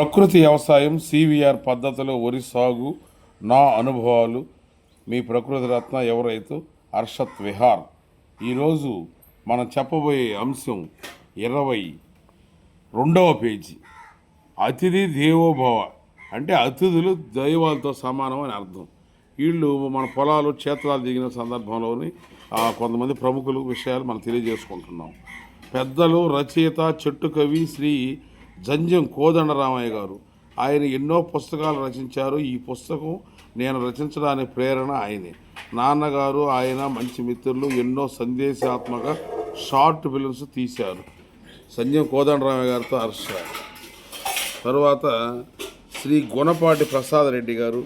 ప్రకృతి వ్యవసాయం సివిఆర్ పద్ధతిలో వరి సాగు నా అనుభవాలు మీ ప్రకృతి రత్న ఎవరైతే హర్షత్ విహార్. ఈరోజు మనం చెప్పబోయే అంశం ఇరవై రెండవ పేజీ. అతిథి దేవోభవ. అంటే అతిథులు దైవాలతో సమానం అని అర్థం. వీళ్ళు మన పొలాలు క్షేత్రాలు దిగిన సందర్భంలోని కొంతమంది ప్రముఖులు విషయాలు మనం తెలియజేసుకుంటున్నాం. పెద్దలు రచయిత చెట్టు కవి శ్రీ జంజం కోదండరామయ్య గారు. ఆయన ఎన్నో పుస్తకాలు రచించారు. ఈ పుస్తకం నేను రచించడానికి ప్రేరణ ఆయనే. నాన్నగారు ఆయన మంచి మిత్రులు ఎన్నో సందేశాత్మక షార్ట్ ఫిల్మ్స్ తీశారు. సంజయం కోదండరామయ్య గారితో హర్ష. తరువాత శ్రీ గుణపాటి ప్రసాద్ రెడ్డి గారు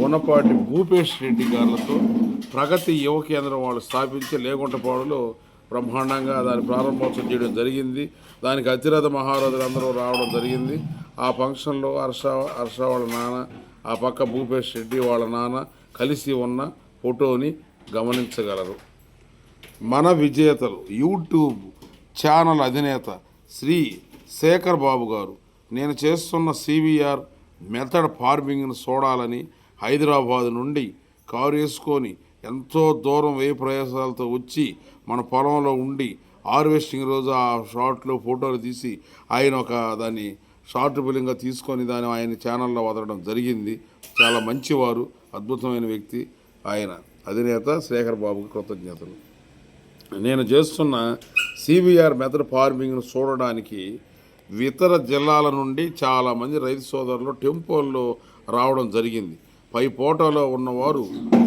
గుణపాటి భూపేష్ రెడ్డి గారులతో ప్రగతి యువ కేంద్రం వాళ్ళు స్థాపించి లేకుంటపాడులో బ్రహ్మాండంగా దాని ప్రారంభోత్సవం చేయడం జరిగింది. దానికి అతిరథ మహారథులు అందరూ రావడం జరిగింది. ఆ ఫంక్షన్లో హర్ష హర్ష వాళ్ళ నాన్న ఆ పక్క భూపేష్ రెడ్డి వాళ్ళ నాన్న కలిసి ఉన్న ఫోటోని గమనించగలరు. మన విజేతలు యూట్యూబ్ ఛానల్ అధినేత శ్రీ శేఖర్ బాబు గారు నేను చేస్తున్న సివిఆర్ మెథడ్ ఫార్మింగ్ను చూడాలని హైదరాబాద్ నుండి కారు వేసుకొని ఎంతో దూరం ఏ ప్రయాసాలతో వచ్చి మన పొలంలో ఉండి హార్వెస్టింగ్ రోజు ఆ షార్ట్లో ఫోటోలు తీసి ఆయన ఒక దాన్ని షార్ట్ ఫిలింగా తీసుకొని దాన్ని ఆయన ఛానల్లో వదలడం జరిగింది. చాలా మంచివారు అద్భుతమైన వ్యక్తి ఆయన. అధినేత శేఖర్ బాబుకి కృతజ్ఞతలు. నేను చేస్తున్న సిబిఆర్ మెథడ్ ఫార్మింగ్ను చూడడానికి ఇతర జిల్లాల నుండి చాలామంది రైతు సోదరులు టెంపోల్లో రావడం జరిగింది. పై ఫోటోలో ఉన్నవారు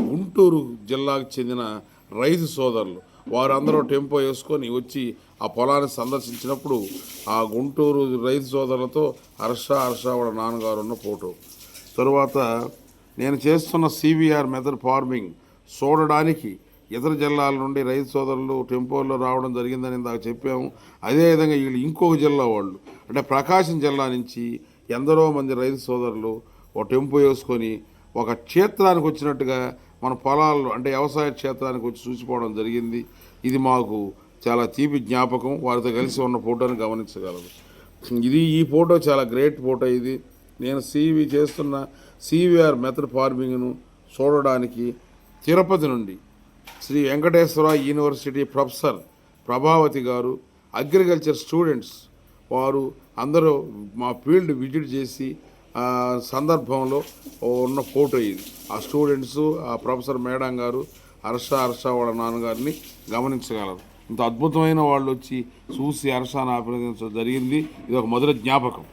గుంటూరు జిల్లాకు చెందిన రైతు సోదరులు. వారందరూ టెంపో వేసుకొని వచ్చి ఆ పొలాన్ని సందర్శించినప్పుడు ఆ గుంటూరు రైతు సోదరులతో హర్ష హర్ష వాళ్ళ నాన్నగారు ఉన్న ఫోటో. తరువాత నేను చేస్తున్న సివిఆర్ మెథడ్ ఫార్మింగ్ చూడడానికి ఇతర జిల్లాల నుండి రైతు సోదరులు టెంపోల్లో రావడం జరిగిందని ఇందాక చెప్పాము. అదేవిధంగా వీళ్ళు ఇంకొక జిల్లా వాళ్ళు. అంటే ప్రకాశం జిల్లా నుంచి ఎందరో మంది రైతు సోదరులు ఓ టెంపో వేసుకొని ఒక క్షేత్రానికి వచ్చినట్టుగా మన పొలాల్లో అంటే వ్యవసాయ క్షేత్రానికి వచ్చి చూసిపోవడం జరిగింది. ఇది మాకు చాలా తీపి జ్ఞాపకం. వారితో కలిసి ఉన్న ఫోటోని గమనించగలదు ఇది ఈ ఫోటో చాలా గ్రేట్ ఫోటో ఇది. నేను సివి చేస్తున్న సివిఆర్ మెథడ్ ఫార్మింగ్ను చూడడానికి తిరుపతి నుండి శ్రీ వెంకటేశ్వర యూనివర్సిటీ ప్రొఫెసర్ ప్రభావతి గారు అగ్రికల్చర్ స్టూడెంట్స్ వారు అందరూ మా ఫీల్డ్ విజిట్ చేసి సందర్భంలో ఉన్న ఫోటో ఇది. ఆ స్టూడెంట్స్ ఆ ప్రొఫెసర్ మేడం గారు హర్ష హర్ష వాళ్ళ నాన్నగారిని గమనించగలరు. ఇంత అద్భుతమైన వాళ్ళు వచ్చి చూసి హర్షాన్ని అభినందించడం జరిగింది. ఇది ఒక మధుర జ్ఞాపకం.